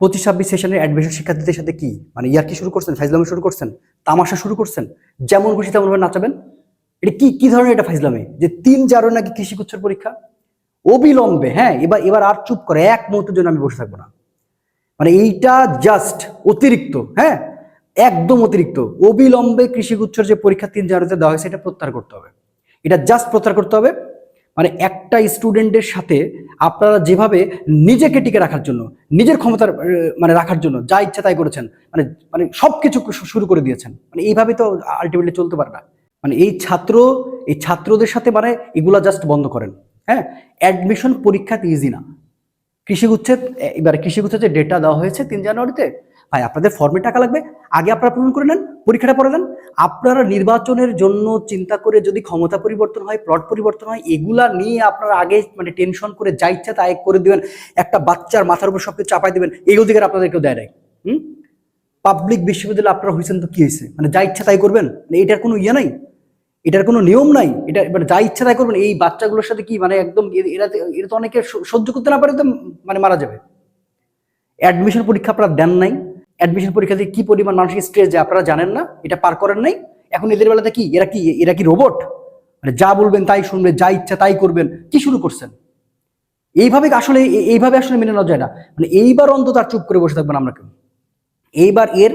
পঁচিশ ছাব্বিশ সেশনের অ্যাডমিশন শিক্ষার্থীদের সাথে কি? মানে ইয়ার কি শুরু করছেন? ফাইজলামি শুরু করছেন? তামাশা শুরু করছেন? যেমন খুশি তেমন ভাবে নাচাবেন? এটা কি কি ধরনের এটা ফাইজলামি? যে তিন চারও নাকি কৃষি গুচ্ছের পরীক্ষা? অবিলম্বে হ্যাঁ এবার এবার আর চুপ করে, এক মুহূর্তের জন্য আমি বসে থাকব না। মানে এইটা জাস্ট অতিরিক্ত হ্যাঁ একদম অতিরিক্ত। অবিলম্বে কৃষিগুচ্ছর যে পরীক্ষা তিন জানুয়ারিতে দেওয়া হয়েছে এটা প্রত্যাহার করতে হবে। এটা জাস্ট প্রত্যাহার করতে হবে। মানে একটা স্টুডেন্টের সাথে আপনারা যেভাবে নিজেকে টিকে রাখার জন্য, নিজের ক্ষমতার মানে রাখার জন্য যা ইচ্ছা তাই করেছেন মানে মানে সব কিছু শুরু করে দিয়েছেন মানে এইভাবে তো আলটিমেটলি চলতে পারে না। মানে এই ছাত্র, এই ছাত্রদের সাথে মানে এগুলা জাস্ট বন্ধ করেন। হ্যাঁ? অ্যাডমিশন পরীক্ষাতে ইজি না। কৃষি গুচ্ছেদ এবার কৃষি গুচ্ছের যে ডেটা দেওয়া হয়েছে তিন জানুয়ারিতে। ভাই, আপনাদের ফর্মে টাকা লাগবে? আগে আপনারা পূরণ করে নেন, পরীক্ষাটা পড়ে নেন। আপনারা নির্বাচনের জন্য চিন্তা করে যদি ক্ষমতা পরিবর্তন হয় প্লট পরিবর্তন হয়, এগুলা নিয়ে আপনারা আগে মানে টেনশন করে যা ইচ্ছা তাই করে দিবেন। একটা বাচ্চার মাথার উপর সবকিছু চাপাই দিবেন, এই অধিকার আপনাদের কেউ দেয় নাই। হুম? পাবলিক বিশ্ববিদ্যালয় আপনারা হয়েছেন তো কি হয়েছে মানে যা ইচ্ছা তাই করবেন? মানে এটার কোনো ইয়ে নাই? এটার কোনো নিয়ম নাই? এটা মানে যা ইচ্ছা তাই করবেন, এই বাচ্চাগুলোর সাথে কি মানে একদম এরা এরা তো অনেকে সহ্য করতে না পারে তো মানে মারা যাবে। অ্যাডমিশন পরীক্ষা আপনারা দেন নাই। অ্যাডমিশন পরীক্ষাতে কি পরিমাণ মানসিক স্ট্রেস যায় আপনারা জানেন না, এটা পার করেন নাই। এখন এদের বেলাতে কি, এরা কি এরা কি রোবট মানে যা বলবেন তাই শুনবেন, যা ইচ্ছা তাই করবেন, কি শুরু করছেন? এইভাবে আসলে এইভাবে আসলে মেনে নেওয়া যায় না। মানে এইবার অন্তত আর চুপ করে বসে থাকবেন আমরা কেউ। এইবার এর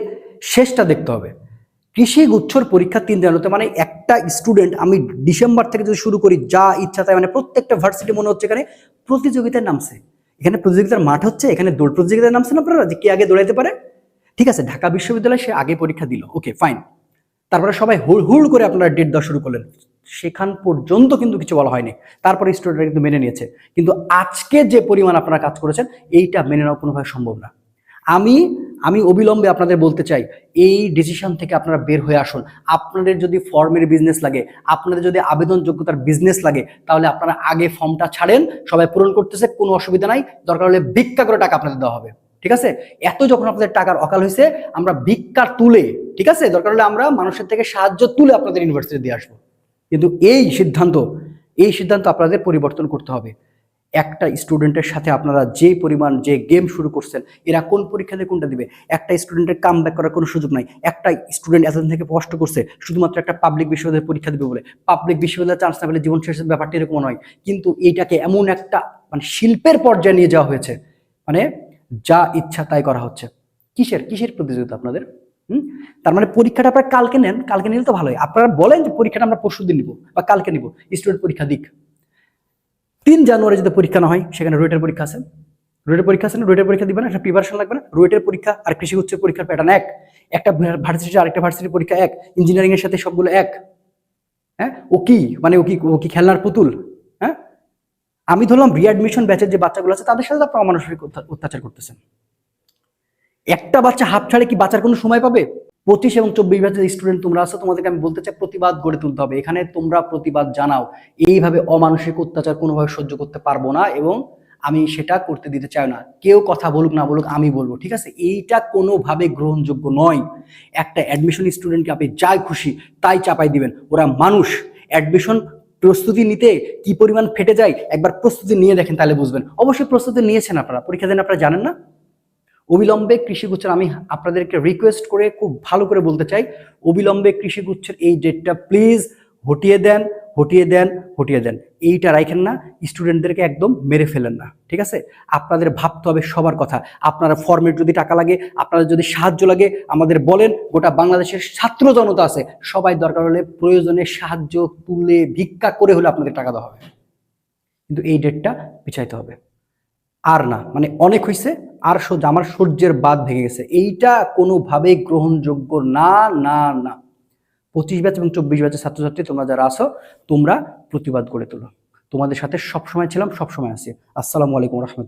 শেষটা দেখতে হবে। কৃষি গুচ্ছর পরীক্ষা তিন জানুয়ারিতে মানে একটা স্টুডেন্ট আমি ডিসেম্বর থেকে যদি শুরু করি, যা ইচ্ছা তাই মানে প্রত্যেকটা ভার্সিটি মনে হচ্ছে এখানে প্রতিযোগিতার নামছে। এখানে প্রতিযোগিতার মাঠ হচ্ছে, এখানে দৌড় প্রতিযোগিতার নামছে না আপনারা, যে কে আগে দৌড়াইতে পারে? ঠিক আছে, ঢাকা বিশ্ববিদ্যালয়ে সে আগে পরীক্ষা দিল ওকে ফাইন তারপরে সবাই হুড় হুড় করে আপনারা ডেট দেওয়া শুরু করলেন। সেখান পর্যন্ত কিন্তু কিছু বলা হয়নি। তারপরে স্টুডেন্টরা কিন্তু মেনে নিয়েছে। কিন্তু আজকে যে পরিমাণ আপনারা কাজ করেছেন, এইটা মেনে নেওয়া কোনোভাবে সম্ভব না। আমি আমি অবিলম্বে আপনাদের বলতে চাই, এই ডিসিশন থেকে আপনারা বের হয়ে আসুন। আপনাদের যদি ফর্মের বিজনেস লাগে, আপনাদের যদি আবেদন যোগ্যতার বিজনেস লাগে, তাহলে আপনারা আগে ফর্মটা ছাড়েন। সবাই পূরণ করতেছে, কোনো অসুবিধা নাই। দরকার হলে ভিক্ষা করে টাকা আপনাদের দেওয়া হবে। ঠিক আছে? এত যখন আপনাদের টাকার অকাল হয়েছে, আমরা ভিক্ষা তুলে, ঠিক আছে? দরকার হলে আমরা মানুষের থেকে সাহায্য তুলে আপনাদের ইউনিভার্সিটি দিয়ে আসব। কিন্তু এই সিদ্ধান্ত এই সিদ্ধান্ত আপনাদের পরিবর্তন করতে হবে। একটা স্টুডেন্টের সাথে আপনারা যে পরিমাণ যে গেম শুরু করছেন, এরা কোন পরীক্ষাতে কোনটা দিবে? একটা স্টুডেন্টের কাম ব্যাক করার কোনো সুযোগ নাই। একটা স্টুডেন্ট এতদিন থেকে কষ্ট করছে, শুধুমাত্র একটা পাবলিক বিশ্ববিদ্যালয়ের পরীক্ষা দিবে বলে। পাবলিক বিশ্ববিদ্যালয়ে চান্স না পেলে জীবন শেষের ব্যাপারটা এরকম নয়। কিন্তু এইটাকে এমন একটা মানে শিল্পের পর্যায়ে নিয়ে যাওয়া হয়েছে। মানে যা ইচ্ছা তাই করা হচ্ছে। কিসের? কিসের প্রতিযোগিতা আপনাদের? হুম? তার মানে পরীক্ষাটা আপনারা কালকে নেন, কালকে নিলে তো ভালোই। আপনারা বলেন যে পরীক্ষাটা আমরা পরশু দিন নিব বা কালকে নিব। স্টুডেন্ট পরীক্ষা দিক। তিন জানুয়ারি যদি পরীক্ষা না হয়, সেখানে রুয়েটের পরীক্ষা আছে। রুয়েটের পরীক্ষা আছে না? রুয়েটের পরীক্ষা দিবে না? একটা প্রিপারেশন লাগবে না? রুয়েটের পরীক্ষা আর কৃষি উচ্চ পরীক্ষার প্যাটার্ন এক। একটা ভার্সিটি আরেকটা ভার্সিটির পরীক্ষা এক। ইঞ্জিনিয়ারিং এর সাথে সবগুলো এক। হ্যাঁ? ও কি? মানে ও কি? ও কি খেলনার পুতুল? আমি ধরলাম রিঅ্যাডমিশন ব্যাচের যে বাচ্চাগুলো আছে, তাদের সাথে আপনারা অমানসিক অত্যা- অত্যাচার করতেছেন। একটা বাচ্চা হাফ ছাড়ে কি বাঁচার কোনো সময় পাবে? পঁচিশ এবং চব্বিশ ব্যাচের স্টুডেন্ট তোমরা আছো, তোমাদেরকে আমি বলতে চাই প্রতিবাদ গড়ে তুলতে হবে। এখানে তোমরা প্রতিবাদ জানাও। এইভাবে অমানসিক অত্যাচার কোনোভাবে সহ্য করতে পারব না এবং আমি সেটা করতে দিতে চাই না। কেউ কথা বলুক, না বলুক, আমি বলব, ঠিক আছে? এইটা কোনোভাবে গ্রহণযোগ্য নয়। একটা অ্যাডমিশন স্টুডেন্টকে আপনি যাই খুশি, তাই চাপাই দিবেন। ওরা মানুষ। অ্যাডমিশন প্রস্তুতি নিতে কি পরিমাণ ফেটে যায় একবার প্রস্তুতি নিয়ে দেখেন তাহলে বুঝবেন। অবশ্যই প্রস্তুতি নিয়েছেন আপনারা। পরীক্ষা দেন আপনারা জানেন না? অবিলম্বে কৃষিগুচ্ছের আমি আপনাদেরকে রিকোয়েস্ট করে খুব ভালো করে বলতে চাই, অবিলম্বে কৃষিগুচ্ছের এই ডেটটা প্লিজ হটিয়ে দেন হটিয়ে দেন হটিয়ে দেন। এইটা রাখেন না, স্টুডেন্টদেরকে একদম মেরে ফেলেন না, ঠিক আছে? আপনাদের ভাবতে হবে সবার কথা। আপনারা ফর্মের যদি টাকা লাগে, আপনাদের যদি সাহায্য লাগে, আমাদের বলেন, গোটা বাংলাদেশের ছাত্র জনতা আছে। সবাই দরকার হলে প্রয়োজনে সাহায্য তুলে, ভিক্ষা করে হলে আপনাদের টাকা দেওয়া হবে। কিন্তু এই ডেটটা পিছাইতে হবে। আর না মানে অনেক হয়েছে আর আমার সূর্যের বাদ ভেঙে গেছে। এইটা কোনোভাবেই গ্রহণযোগ্য না না না। পঁচিশ ব্যাচ এবং চব্বিশ ব্যাচের ছাত্রছাত্রী তোমরা যারা আসো তোমরা প্রতিবাদ করে তোলো। তোমাদের সাথে সবসময় ছিলাম, সবসময় আছি। আসসালামু আলাইকুম রহমতুল্লাহ।